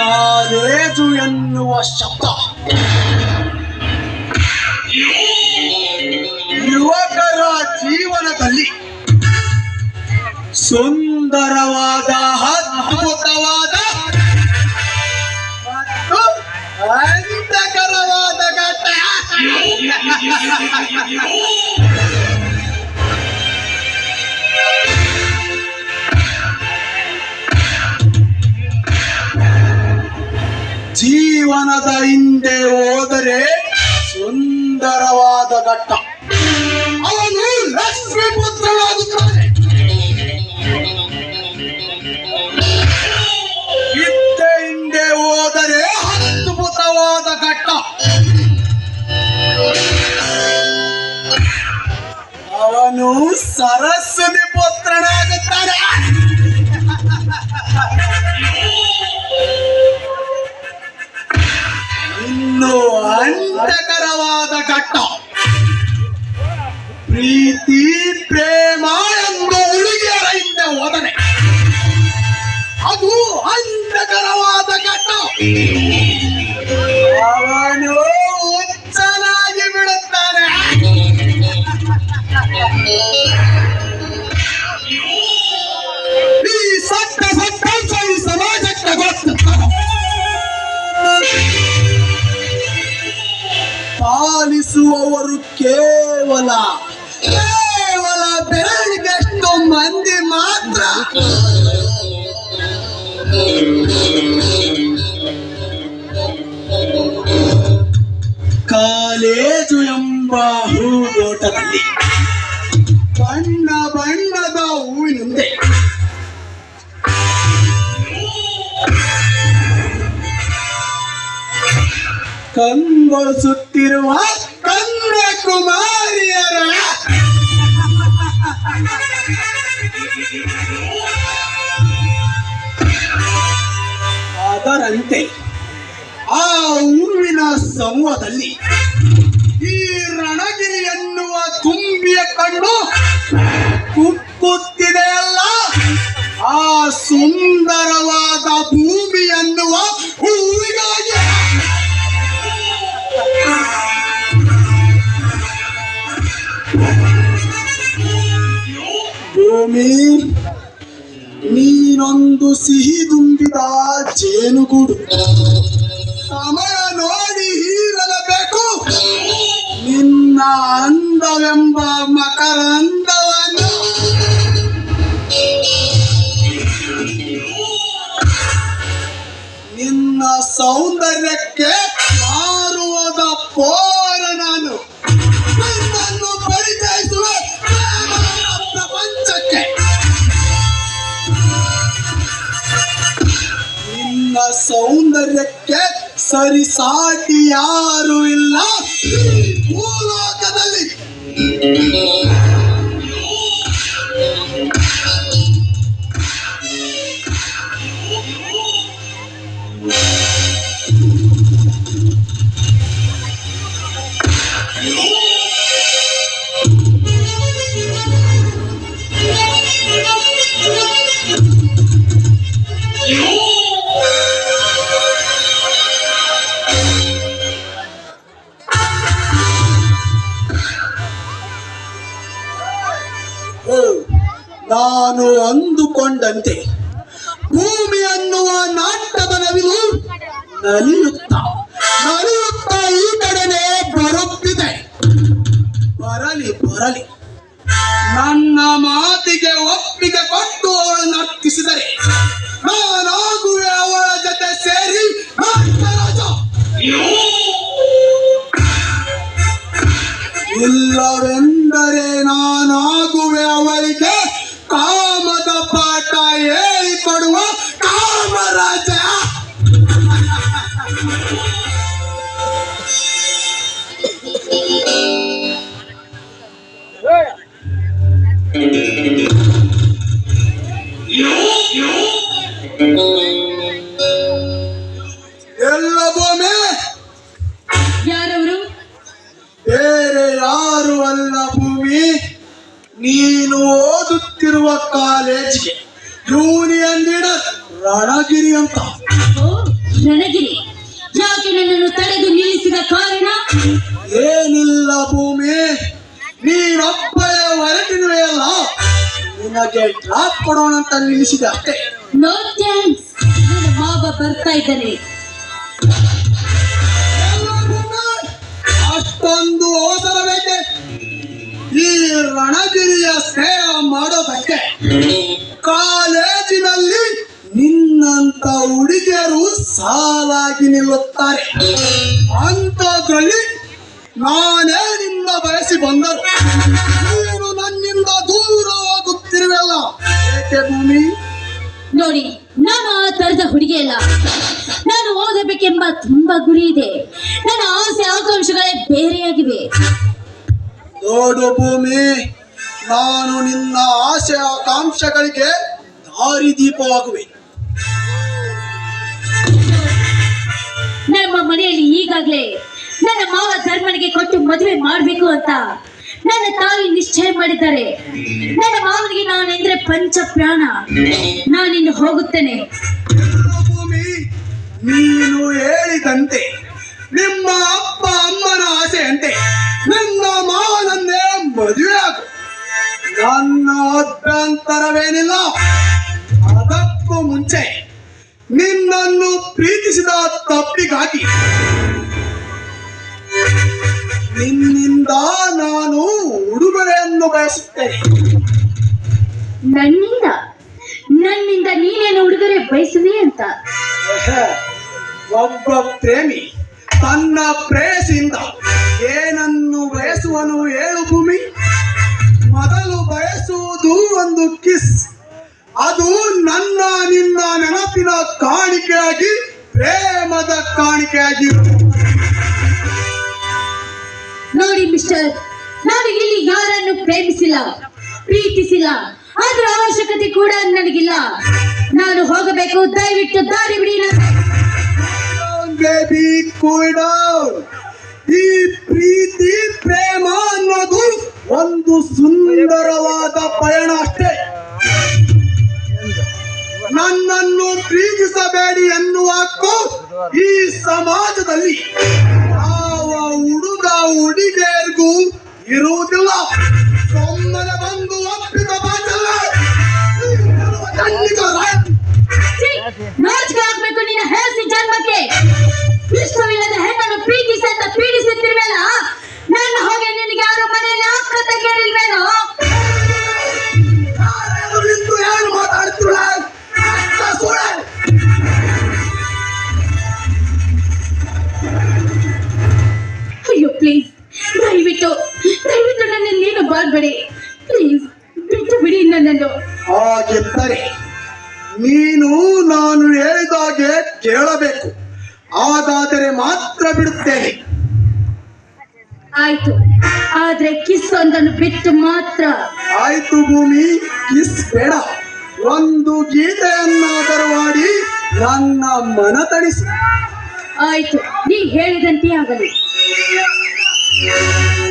College ಎನ್ನುವ ಶಬ್ದ. ಯುವಕರ ಜೀವನದಲ್ಲಿ ಸುಂದರವಾದ ಅದ್ಭುತವಾದ ಮತ್ತು ಅಂತಕರವಾದ ಘಟ್ಟ. ಜೀವನದ ಹಿಂದೆ ಹೋದರೆ ಸುಂದರವಾದ ಘಟ್ಟ. ಅವನು ಲಕ್ಷ್ಮಿ ಪುತ್ರನಾಗುತ್ತಾನೆ. ಹಿಂದೆ ಹಿಂದೆ ಹೋದರೆ ಅದ್ಭುತವಾದ ಘಟ್ಟ. ಅವನು ಸರಸ್ವತಿ ಪುತ್ರನಾಗುತ್ತಾನೆ ಅವನು ಹುಚ್ಚನಾಗಿ ಬಿಡುತ್ತಾನೆ. ಈ ಸತ್ತ ಸತ್ತಾಂಶ ಈ ಸಮಾಜಕ್ಕೆ ಗೊತ್ತು. ಪಾಲಿಸುವವರು ಕೇವಲ ಕೇವಲ ಬೆರಳಿಗೆಷ್ಟು ಮಂದಿ ಮಾತ್ರ. ಕಾಲೇಜು ಎಂಬ ಹೂದೋಟದಲ್ಲಿ ಬಣ್ಣ ಬಣ್ಣದ ಹೂವಿನಂತೆ. ಕಂಗೊಳಿಸುತ್ತಿರುವ ಕಂದಕುಮಾರಿಯರ ಅದರಂತೆ ಆ ಹೂವಿನ ಸಮೂಹದಲ್ಲಿ ಈ ರಣಗಿರಿ ಎನ್ನುವ ಕಣ್ಣು ಕುಕ್ಕುತ್ತಿದೆ ಅಲ್ಲ? ಆ ಸುಂದರವಾದ ಭೂಮಿ ಎನ್ನುವ ಹೂವಿಗಾಗಿ. ಭೂಮಿ ನೀನೊಂದು ಸಿಹಿ ತುಂಬಿದ ಜೇನುಗೂಡು. ಅಂದವೆಂಬ ಮಕರಂದವನು. ನಿನ್ನ ಸೌಂದರ್ಯಕ್ಕೆ ಮಾರುವುದ ನಿನ್ನ ಸೌಂದರ್ಯಕ್ಕೆ ಸರಿಸಾಟಿ ಯಾರು ಇಲ್ಲ. ಭೂಲೋಕದಲ್ಲಿ. ನಾನು ಅಂದುಕೊಂಡಂತೆ ಭೂಮಿ ಅನ್ನುವ ನಾಟಕದ ನವಿಲು ನಲಿಯುತ್ತ ನಲಿಯುತ್ತ ಈ ಕಡೆನೆ ಬರುತ್ತಿದೆ ಬರಲಿ ಬರಲಿ ನನ್ನ ಮಾತಿಗೆ ಒಪ್ಪಿಗೆ ಕೊಟ್ಟು ಅವಳು ನರ್ತಿಸಿದರೆ ನಾನಾಗುವೆ ಅವಳ ಜೊತೆ ಸೇರಿ. ಇಲ್ಲವೆಂದರೆ ನಾನಾಗುವೆ ಅವಳಿಗೆ ನೀನು ಓದುತ್ತಿರುವ ಕಾಲೇಜಿಗೆ ಯೂನಿಯನ್ ಲೀಡರ್ ರಣಗಿರಿ ಅಂತ. ರಣಗಿರಿ. ಯಾಕೆ ನನ್ನನ್ನು ತಡೆದು ನಿಲ್ಲಿಸಿದ ಕಾರಣ? ಏನಿಲ್ಲ ಭೂಮಿ ನೀನೊಬ್ಬಳೇ ಹೊರಟಿರುವೆಯಲ್ಲ ನಿನಗೆ ಡ್ರಾಪ್ ಕೊಡೋಣ ಅಂತ ನಿಲ್ಲಿಸಿದ ಅಷ್ಟೇ. ನೋ ಥ್ಯಾಂಕ್ಸ್ ನನ್ನ ಮಾವ ಬರ್ತಾ ಇದ್ದಾನೆ. ಅಷ್ಟೊಂದು ಅವಸರ ಬೇಕೆ ಈ ರಣಗಿರಿಯ ಸ್ನೇಹ ಮಾಡೋದಕ್ಕೆ ಕಾಲೇಜಿನಲ್ಲಿ ನಿನ್ನಂತ ಹುಡುಗಿಯರು ಸಾಲಾಗಿ ನಿಲ್ಲುತ್ತಾರೆ. ಅಂತದ್ರಲ್ಲಿ ನಾನೇ ನಿನ್ನ ಬಯಸಿ ಬಂದರು. ನೀನು ನನ್ನಿಂದ ದೂರ ಹೋಗುತ್ತಿರುವಲ್ಲ. ಏಕೆ ಭೂಮಿ? ನೋಡಿ, ನಾನು ಆ ತರದ ಹುಡುಗಿ ಅಲ್ಲ. ನಾನು ಓದಬೇಕೆಂಬ ತುಂಬಾ ಗುರಿ ಇದೆ. ನನ್ನ ಆಸೆ, ಆಕಾಂಕ್ಷೆಗಳೇ ಬೇರೆಯಾಗಿವೆ. ನೋಡು ಭೂಮಿ, ನಾನು ನಿನ್ನ ಆಸೆ ಆಕಾಂಕ್ಷೆಗಳಿಗೆ ದಾರಿದೀಪವಾಗುವೆ ನಮ್ಮ ಮನೆಯಲ್ಲಿ ಈಗಾಗಲೇ ನನ್ನ ಮಾವ ಧರ್ಮನಿಗೆ ಕೊಟ್ಟು ಮದುವೆ ಮಾಡಬೇಕು ಅಂತ ನನ್ನ ತಾಯಿ ನಿಶ್ಚಯ ಮಾಡಿದ್ದಾರೆ. ನನ್ನ ಮಾವನಿಗೆ ನಾನೆಂದ್ರೆ ಪಂಚ ಪ್ರಾಣ ನಾನಿನ್ನು ಹೋಗುತ್ತೇನೆ. ತಪ್ಪಿಗಾಗಿ ನಿನ್ನಿಂದ ನಾನು ಉಡುಗೊರೆಯನ್ನು ಬಯಸುತ್ತೇನೆ. ನನ್ನಿಂದ? ನನ್ನಿಂದ ನೀನೇನು ಉಡುಗೊರೆ ಬಯಸುವೆ ಅಂತ? ಒಬ್ಬ ಪ್ರೇಮಿ ತನ್ನ ಪ್ರೇಯಸಿಂದ ಏನನ್ನು ಬಯಸುವನು ಏಳು ಭೂಮಿ. ಮೊದಲು ಬಯಸುವುದು ಒಂದು ಕಿಸ್. ಅದು ನನ್ನ ನಿನ್ನ ನೆನಪಿನ ಕಾಣಿಕೆಯಾಗಿ ಪ್ರೇಮದ ಕಾಣಿಕೆಯಾಗಿ. ನೋಡಿ ಮಿಸ್ಟರ್ ನಾನು ಇಲ್ಲಿ ಯಾರನ್ನು ಪ್ರೇಮಿಸಿಲ್ಲ ಪ್ರೀತಿಸಿಲ್ಲ ಅದರ ಅವಶ್ಯಕತೆ ಕೂಡ ನನಗಿಲ್ಲ. ನಾನು ಹೋಗಬೇಕು ದಯವಿಟ್ಟು ದಾರಿ ಬಿಡಿ ಬೇಬಿ ಕೂಲ್ ಡೌನ್ ಈ ಪ್ರೀತಿ ಇರುವುದಿಲ್ಲ. ಒಮ್ಮೆಲೆ ಬಂದು ಒಪ್ಪಿದ ನನ್ನನ್ನು ಹಾಗಿದ್ದರೆ ನೀನು ನಾನು ಹೇಳಿದಾಗೆ ಕೇಳಬೇಕು. ಹಾಗಾದರೆ ಮಾತ್ರ ಬಿಡುತ್ತೇನೆ. ಆಯ್ತು. ಆದ್ರೆ ಕಿಸ್ ಒಂದನ್ನು ಬಿಟ್ಟು ಮಾತ್ರ. ಆಯ್ತು ಭೂಮಿ ಕಿಸ್ ಬೇಡ. ಒಂದು ಗೀತೆಯನ್ನಾದರೂ ಮಾಡಿ ನನ್ನ ಮನ ತಣಿಸಿ. ಆಯ್ತು. ನೀ ಹೇಳಿದಂತೆ ಆಗಲಿ. ಆ